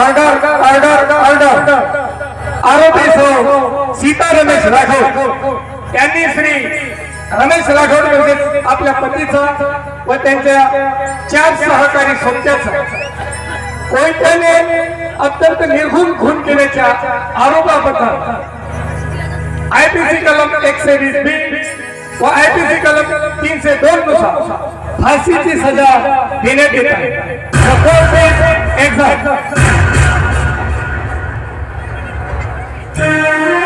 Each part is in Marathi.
ऑर्डर ऑर्डर ऑर्डर आरोपी सौ सीता रमेश राठोड. यांनी श्री रमेश राठोड म्हणजे आपल्या पतीचा व त्यांच्या चार सहकारी सोबत्याचा कोयत्याने अत्यंत निर्घुण खून केल्याच्या आरोपाबद्दल आयपीसी कलम एकशे वीस बी व आयपीसी कलम तीनशे दोन नुसार फाशीची सजा देण्यात येत आहे. Yeah.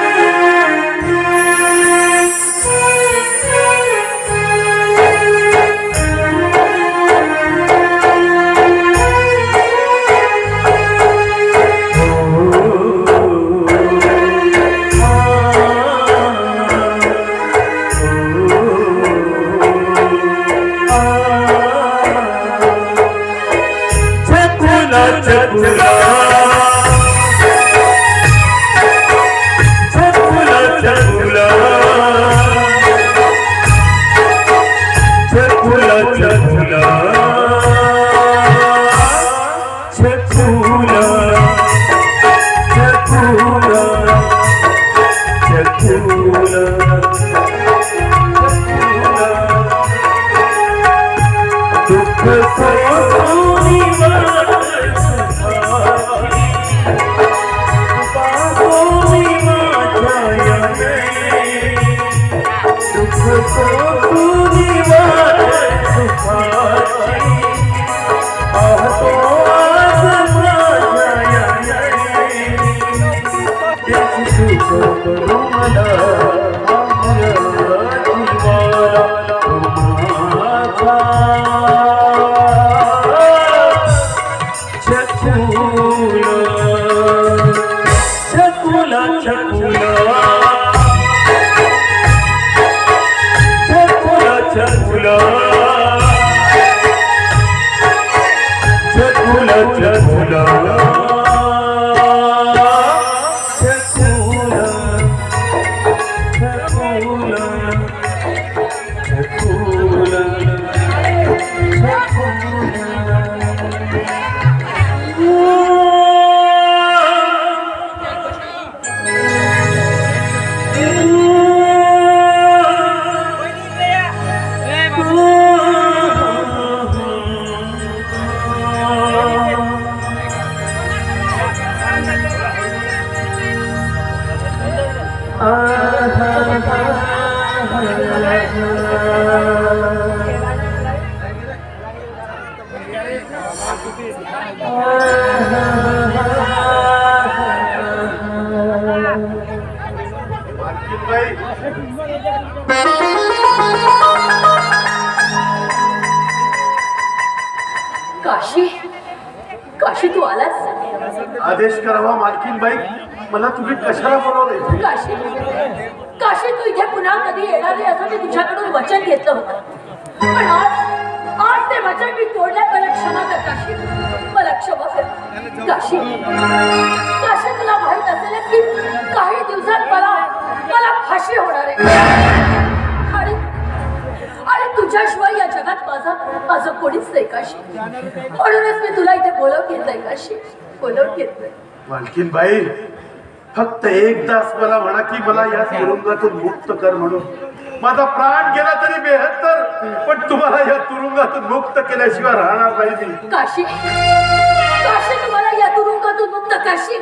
काशी? काशी तू आलास? आदेश करावा मालकीनबाई. मला तुम्ही कशाला बोलवले काशी? काशी तू इथे पुन्हा कधी येणार नाही असं मी तुझ्याकडून वचन घेतलं होतं. पण आज आज ते वचन मी तोडलं मला क्षमा कर काशी. मला क्षमा कर. काशी काशी तुला माहीत असेलच की काही दिवसात मला मला फाशी होणार आहे. जगात माझा माझं कोणीच नाही काशी म्हणूनच मी तुला इथे बोलवून घेतलंय काशी बोलवून घेतलंय मालकीनबाई फक्त एकदाच मला म्हणा की मला या तुरुंगातून मुक्त कर म्हणून. माझा प्राण गेला तरी बेहत्तर पण तुम्हाला या तुरुंगातून मुक्त केल्याशिवाय राहणार नाही मी. काशी? काशी तुम्हाला या तुरुंगातून मुक्त काशी?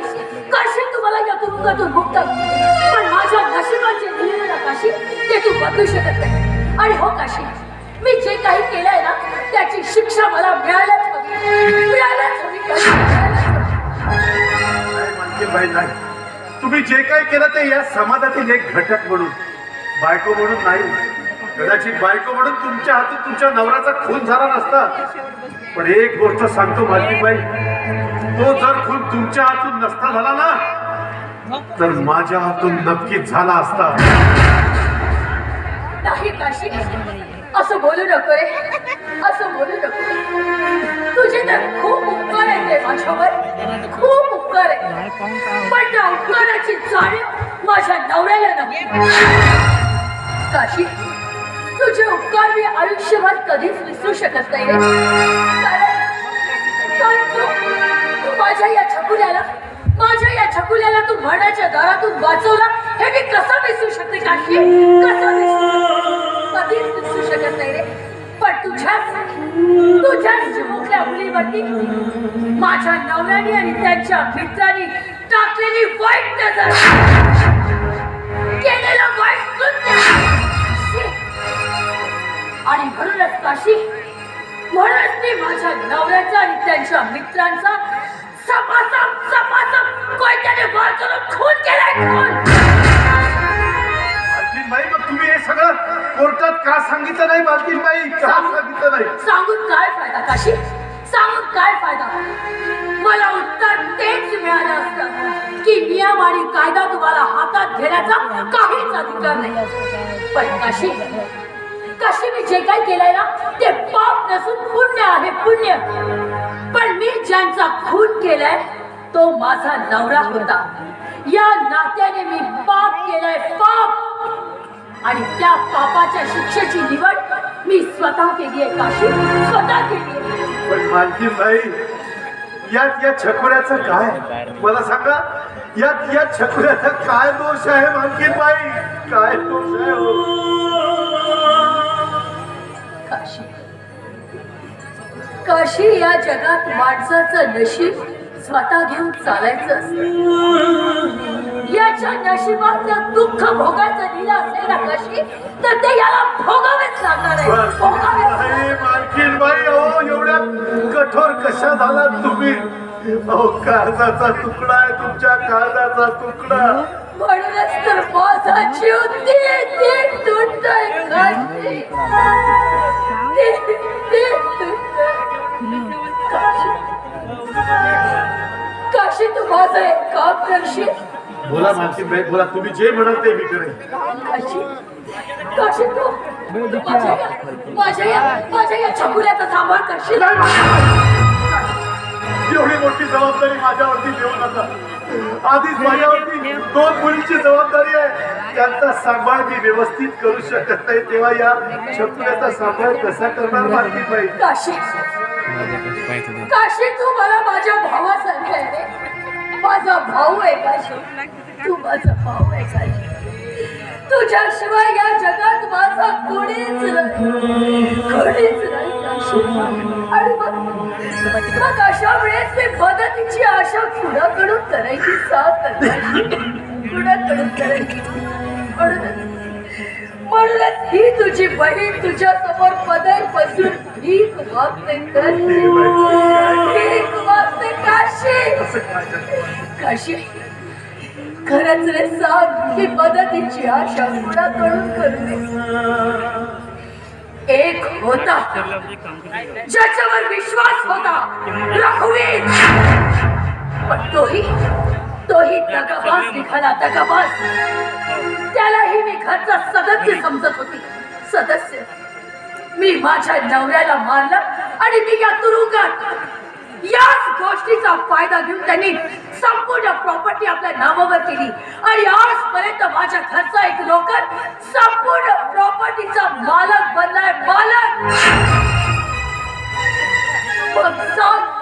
काशी तुम्हाला या तुरुंगातून मुक्त? पण माझ्या नशिबाचे दिलेलं काशी ते तू बदलू शकत नाही. आणि हो काशी मी जे काही केलंय ना त्याची शिक्षा मला मिळायलाच हवी. हवी. नाही, तुम्ही जे काय केलं ते या समाजातील एक घटक म्हणून. बायको म्हणून नाही. कदाचित बायको म्हणून तुमच्या हातून तुमच्या नवऱ्याचा खून झाला नसता. पण एक गोष्ट सांगतो मालकीबाई तो जर खून तुमच्या हातून नसता झाला ना तर माझ्या हातून नक्कीच झाला असता. असं बोलू नको रे. असं बोलू नको. तुझे तर खूप उपकार आहेत रे माझ्यावर. खूप उपकार आहे पण त्या उपकाराची जाणीव माझ्या नवऱ्याला नाही काशी तुझे उपकार मी आयुष्यभर कधीच विसरू शकत नाही रे. कारण तू तू माझ्या या छकुल्याला माझ्या या छकुल्याला तू म्हणाच्या दारातून वाचवला हे मी कसं विसरू शकते काशी? कसं विसरू शकते? कधीच दिसू शकत नाही रे. पण तुझ्याच तुझ्याच चिमुकल्या मुलीवरती माझ्या नवऱ्याने आणि त्यांच्या मित्रांनी टाकलेली वाईट नजर. केलेलं वाईट कृत्य आणि म्हणूनच काशी म्हणूनच मी माझ्या नवऱ्याचा आणि त्यांच्या मित्रांचा सपासप सपासप कोयत्याने वार खून केलाय. खून मग तुम्ही हे सगळं. कोर्टात का सांगितलं नाही मालकीनबाई का सांगितलं नाही? सांगून काय फायदा काशी? सांगून काय फायदा? मला उत्तर तेच मिळालं असतं की नियम आणि कायदा तुम्हाला हातात घेण्याचा काहीच अधिकार नाही. पण काशी काशी मी जे काही केलंय ना ते पाप नसून पुण्य आहे पुण्य. पण मी ज्यांचा खून केलाय तो माझा नवरा होता. या नात्याने मी पाप केलंय पाप. आणि त्या पापाच्या शिक्षेची निवड मी स्वतः केली आहे काशी. स्वतः केली आहे. पण मालकीनबाई यात या छकुऱ्याचं काय? मला सांगा यात या छकुऱ्याचा काय दोष आहे मालकीनबाई काय दोष आहे हो? काशी. काशी या जगात माणसाचं नशीब स्वतः घेऊन चालायचं असतं. याच्या नशिबात दुःख भोगायचं दिलं असेल ना काशी तर ते याला भोगावेच लागणार आहे. भोगावेच अहो एवढ्या कठोर कशा झाला तुम्ही? अहो काळजाचा तुकडा आहे तुमच्या काळजाचा तुकडा. म्हणूनच तर माझा जीव ते ते तुटतोय काशी. ते ते तुटतोय. काशी तू माझं एक काम करशील? बोला मालकीनबाई बोला तुम्ही जे म्हणाल ते मी करेन. काशी काशी तू माझ्या या- माझ्या या माझ्या या छकुल्याचा सांभाळ करशील एवढी मोठी जबाबदारी माझ्यावरती देऊ नका आधीच माझ्यावरती दोन मुलींची जबाबदारी आहे. त्यांचा सांभाळ मी व्यवस्थित करू शकत नाही तेव्हा या छकुल्याचा सांभाळ कसा करणार मालकीनबाई काशी काशी तू मला माझ्या भावासारखे आहे. माझा भाऊ आहे काशी तू माझा भाऊ आहे काशी तुझ्याशिवाय या जगात माझा कोणीच नाही. कोणीच नाही काशी आणि मग अशा वेळेस मी मदतीची आशा कुणाकडून करायची? साथ कुणाकडून करायची? म्हणूनच. म्हणूनच ही तुझी बहीण तुझ्या समोर पदर बसून भीक मागते. काशी. काशी. खरंच रे सांग ही मदतीची आशा कुणाकडून करू एक होता. ज्याच्यावर विश्वास होता रघुवीर. पण तोही तोही दगाबाज निघाला दगाबाज. त्यालाही मी घरचा सदस्य समजत होती. सदस्य. मी माझ्या नवऱ्याला मारलं आणि मी या तुरुंगात याच गोष्टीचा फायदा घेऊन त्यांनी संपूर्ण प्रॉपर्टी आपल्या नावावर केली. आणि आजपर्यंत माझ्या घरचा एक नोकर संपूर्ण प्रॉपर्टीचा मालक बनलाय मालक!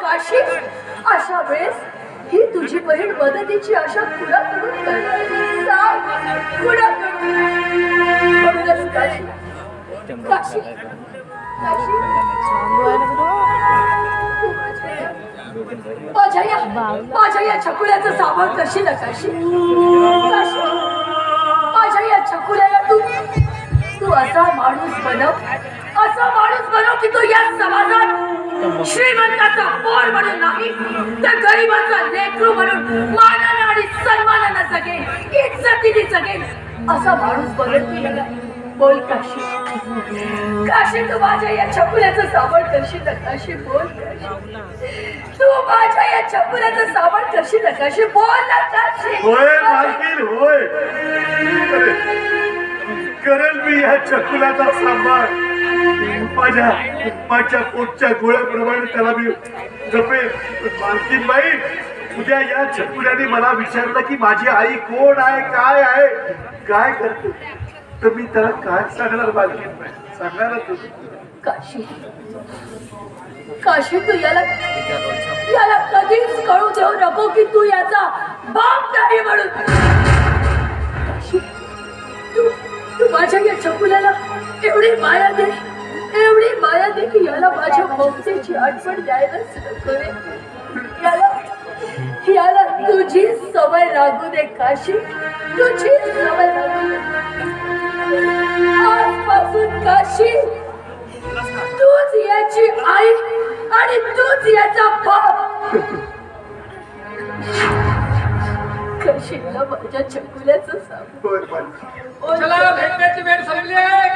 काशी अशा वेळेस ही तुझी बहीण मदतीची आशा पुढं करून सांग छकुल्याचं सामान कशी नकाशी? माझ्या या छकुल्याला तू तू असा माणूस बनव. असा माणूस बनव की तो या समाजात श्रीमंताचा पोर म्हणून नाही तर गरिबाचा लेकरू म्हणून मानानं आणि सन्मानानं जगेल इज्जतीने जगेल. असा माणूस बनत की बोल काशी. काशी तू माझ्या या छकुल्याचं सावड करशील नकाशी बोल तू माझ्या या छकुल्याचं सावड करशील नकाशी बोल नकाशी होय मालकीन होय. करेल मी या चकुलाचा सांभाळ माझ्या माझ्या पोटच्या गोळ्याप्रमाणे त्याला मी जपेल मालकीन बाई उद्या या छकुल्याने मला विचारलं की माझी आई कोण आहे काय आहे? काय करते? तर मी त्याला काय सांगणार मालकीन बाई सांगणारच होतो. काशी. काशी तू याला याला कधीच कळू देऊ नको की तू याचा बाप नाही म्हणून. काशी तू तू माझ्या या चकुल्याला एवढी माया दे. एवढी माया दे की याला माझ्या ममतेची आठवण द्यायलाच नको रे. याला याला तुझी सवय लागू दे काशी. तुझी सवय लागू दे. आजपासून काशी तूच याची आई आणि तूच याचा बाप. कशीला माझ्या चकुल्याचं. चला भेटण्याची वेळ झालेली आहे.